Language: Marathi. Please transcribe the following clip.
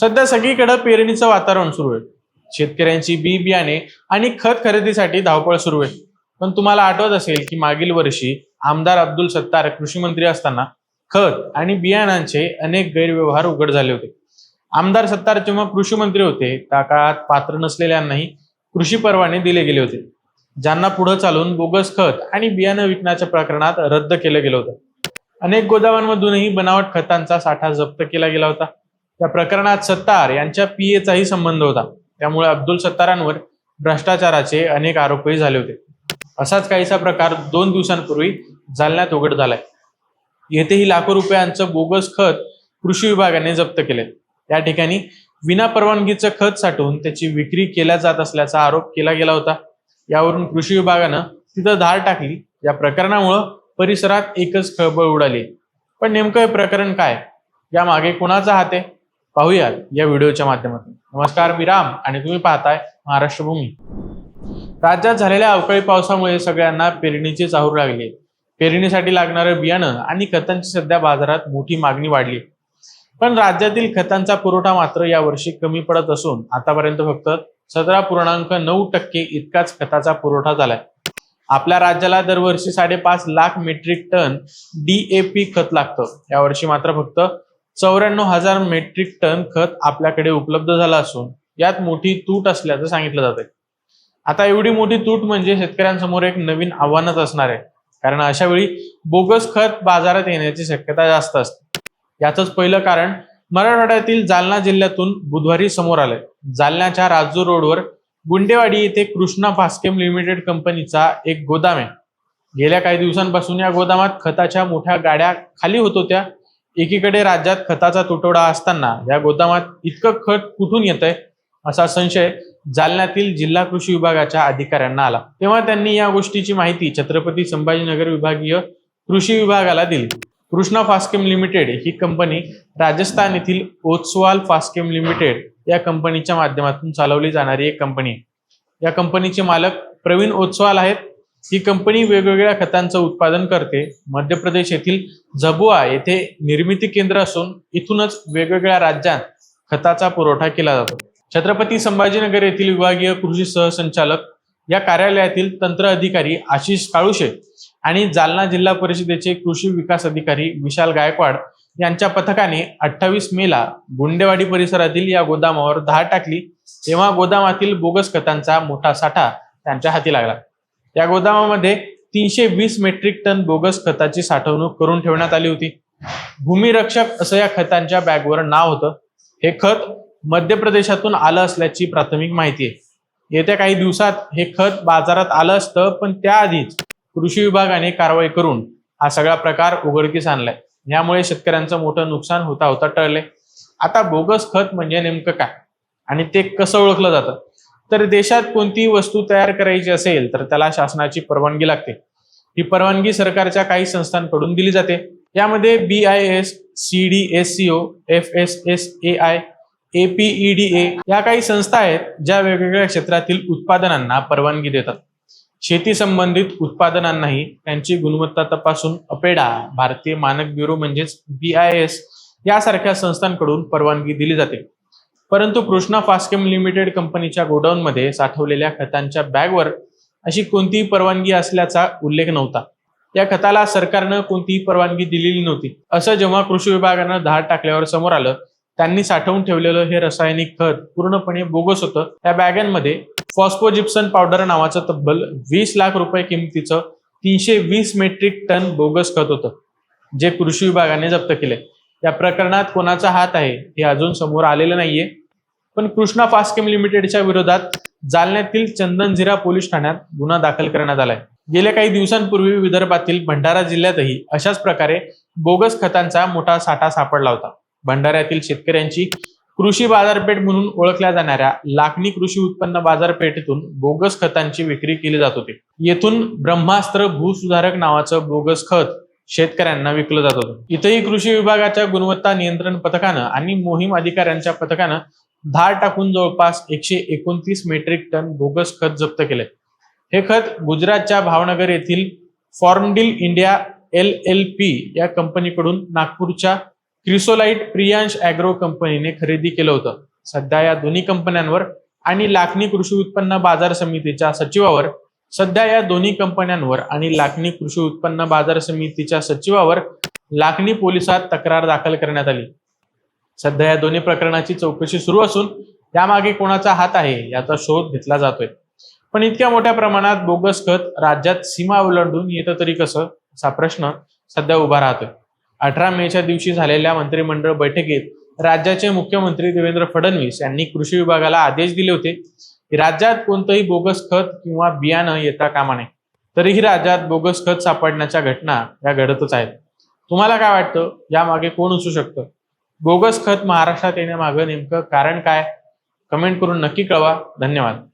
सध्या सगळीकडे पेरणीचं वातावरण सुरू आहे. शेतकऱ्यांची बी बियाणे आणि खत खरेदीसाठी धावपळ सुरू आहे. पण तुम्हाला आठवत असेल की मागील वर्षी आमदार अब्दुल सत्तार कृषी मंत्री असताना खत आणि बियाणांचे अनेक गैरव्यवहार उघड झाले होते. आमदार सत्तार जेव्हा कृषी मंत्री होते त्या काळात पात्र नसलेल्यांनाही कृषी परवाने दिले गेले होते. ज्यांना पुढे चालून बोगस खत आणि बियाणं विकण्याच्या प्रकरणात रद्द केलं गेलं होतं. अनेक गोदामांमधूनही बनावट खतांचा साठा जप्त केला गेला होता. या प्रकरणात सत्तार यांच्या पीएचाही संबंध होता. त्यामुळे अब्दुल सत्तारांवर भ्रष्टाचाराचे अनेक आरोपही झाले होते. असाच काहीसा प्रकार दोन दिवसांपूर्वी जालन्यात उघड झालाय. येथेही लाखो रुपयांचं बोगस खत कृषी विभागाने जप्त केले या ठिकाणी विना परवानगीचं खत साठवून त्याची विक्री केल्या जात असल्याचा आरोप केला गेला होता. यावरून कृषी विभागानं तिथं धार टाकली. या प्रकरणामुळं परिसरात एकच खळबळ उडाली. पण नेमकं हे प्रकरण काय? या मागे हात आहे? पाहूयात या व्हिडिओच्या माध्यमातून. नमस्कार मी राम आणि तुम्ही पाहताय महाराष्ट्र भूमी राज्यात झालेल्या अवकाळी पावसामुळे सगळ्यांना पेरणीची चाहूर लागली. पेरणीसाठी लागणारं बियाणं आणि खतांची सध्या बाजारात मोठी मागणी वाढली. पण राज्यातील खतांचा पुरवठा मात्र यावर्षी कमी पडत असून आतापर्यंत फक्त सतरा पूर्णांक नऊ टक्के इतकाच खताचा पुरवठा झालाय. आपल्या राज्याला दरवर्षी साडेपाच लाख मेट्रिक टन डीएपी खत लागतं. यावर्षी मात्र फक्त चौऱ्याण्णव हजार मेट्रिक टन खत आपल्याकडे उपलब्ध झालं असून यात मोठी तूट असल्याचं सांगितलं जातंय. आता एवढी मोठी तूट म्हणजे शेतकऱ्यांसमोर एक नवीन आव्हानच असणार आहे. कारण अशा वेळी बोगस खत बाजारात येण्याची शक्यता जास्त असते. याचंच पहिलं कारण मराठवाड्यातील जालना जिल्ह्यातून बुधवारी समोर आलंय. जालन्याच्या राजूर रोडवर गुंडेवाडी येथे कृष्णा फास्केम लिमिटेड कंपनीचा एक गोदाम आहे. गेल्या काही दिवसांपासून या गोदामात खताच्या मोठ्या गाड्या खाली होत होत्या. एकीकडे राज्यात खताचा तुटवडा असताना या गोदामात इतकं खत कुठून येतंय असा संशय जालन्यातील जिल्हा कृषी विभागाच्या अधिकाऱ्यांना आला. तेव्हा त्यांनी या गोष्टीची माहिती छत्रपती संभाजीनगर विभागीय कृषी विभागाला दिली. कृष्णा फास्केम लिमिटेड ही कंपनी राजस्थान येथील ओत्सवाल फास्केम लिमिटेड या कंपनीच्या माध्यमातून चालवली जाणारी एक कंपनी आहे. या कंपनीचे मालक प्रवीण ओत्सवाल आहेत. ही कंपनी वेगवेगळ्या खतांचं उत्पादन करते. मध्य प्रदेश येथील झबुआ येथे निर्मिती केंद्र असून इथूनच वेगवेगळ्या राज्यात खताचा पुरवठा केला जातो. छत्रपती संभाजीनगर येथील विभागीय कृषी सहसंचालक या कार्यालयातील तंत्र अधिकारी आशिष काळुशे आणि जालना जिल्हा परिषदेचे कृषी विकास अधिकारी विशाल गायकवाड यांच्या पथकाने अठ्ठावीस मेला गुंडेवाडी परिसरातील या गोदामावर धाड टाकली. तेव्हा गोदामातील बोगस खतांचा मोठा साठा त्यांच्या हाती लागला. या गोदामामध्ये तीनशे वीस मेट्रिक टन बोगस खताची साठवणूक करून ठेवण्यात आली होती. भूमिरक्षक असं या खतांच्या बॅगवर नाव होतं. हे खत मध्य प्रदेशातून आलं असल्याची प्राथमिक माहिती आहे. येत्या काही दिवसात हे खत बाजारात आलं असतं पण त्याआधीच कृषी विभागाने कारवाई करून हा सगळा प्रकार उघडकीस आणलाय. यामुळे शेतकऱ्यांचं मोठं नुकसान होता होता टळले आता बोगस खत म्हणजे नेमकं काय? आणि ते कसं ओळखलं जातं? तर देशात कोणतीही वस्तू तयार करायची असेल तर त्याला शासनाची परवानगी लागते. ही परवानगी सरकारच्या काही संस्थांकडून दिली जाते. यामध्ये B I S C D S C O F S S A I APEDA या काही संस्था आहेत ज्या वेगवेगळ्या क्षेत्रातील उत्पादनांना परवानगी देतात. शेती संबंधित उत्पादनांनाही त्यांची गुणवत्ता तपासून अपेडा भारतीय मानक ब्युरो म्हणजेच बी आय एस यासारख्या संस्थांकडून परवानगी दिली जाते. परंतु कृष्णा फास्केम लिमिटेड कंपनीच्या गोडाऊनमध्ये साठवलेल्या खतांच्या बॅगवर अशी कोणतीही परवानगी असल्याचा उल्लेख नव्हता. या खताला सरकारनं कोणतीही परवानगी दिलेली नव्हती. असं जेव्हा कृषी विभागानं धाड टाकल्यावर समोर आलं त्यांनी साठवून ठेवलेलं हे रासायनिक खत पूर्णपणे बोगस होतं. त्या बॅगांमध्ये फॉस्फोजिप्सन पावडर नावाचं तब्बल वीस लाख रुपये किमतीचं तीनशे वीस मेट्रिक टन बोगस खत होतं जे कृषी विभागाने जप्त केले या प्रकरणात कोणाचा हात आहे हे अजून समोर आलेलं नाहीये. पण कृष्णा फास्केम लिमिटेडच्या विरोधात जालन्यातील चंदनझिरा पोलीस ठाण्यात गुन्हा दाखल करण्यात आलाय. गेल्या काही दिवसांपूर्वी विदर्भातील भंडारा जिल्ह्यातही अशाच प्रकारे बोगस खतांचा मोठा साठा सापडला होता. भंडाऱ्यातील शेतकऱ्यांची कृषी बाजारपेठ म्हणून ओळखल्या जाणाऱ्या लाखनी कृषी उत्पन्न बाजारपेठेतून बोगस खतांची विक्री केली जात होती. येथून ब्रह्मास्त्र भूसुधारक नावाचं बोगस खत शेतकऱ्यांना विकलं जात होतं. इथंही कृषी विभागाच्या गुणवत्ता नियंत्रण पथकानं आणि मोहीम अधिकाऱ्यांच्या पथकानं धार टाकून जवळपास एकशे एकोणतीस मेट्रिक टन बोगस खत जप्त केले हे खत गुजरातच्या भावनगर येथील फॉर्मडील इंडिया एल एल पी या कंपनीकडून नागपूरच्या क्रिसोलाइट प्रियांश अॅग्रो कंपनीने खरेदी केलं होतं. सध्या या दोन्ही कंपन्यांवर आणि लाखनी कृषी उत्पन्न बाजार समितीच्या सचिवावर सध्या या दोन्ही कंपन्यांवर आणि लाखनी कृषी उत्पन्न बाजार समितीच्या सचिवावर लाखनी पोलिसात तक्रार दाखल करण्यात आली. सध्या या दोन्ही प्रकरणाची चौकशी सुरू असून यामागे कोणाचा हात आहे याचा शोध घेतला जातोय. पण इतक्या मोठ्या प्रमाणात बोगस खत राज्यात सीमा ओलांडून येतं तरी कसं असा प्रश्न सध्या उभा राहतोय. अठरा मेच्या दिवशी झालेल्या मंत्रिमंडळ बैठकीत राज्याचे मुख्यमंत्री देवेंद्र फडणवीस यांनी कृषी विभागाला आदेश दिले होते की राज्यात कोणतंही बोगस खत किंवा बियाणं येता कामा नये. तरीही राज्यात बोगस खत सापडण्याच्या घटना या घडतच आहेत. तुम्हाला काय वाटतं? यामागे कोण असू शकतं? बोगस खत महाराष्ट्रात येण्यामागं नेमकं कारण काय? कमेंट करून नक्की कळवा. धन्यवाद.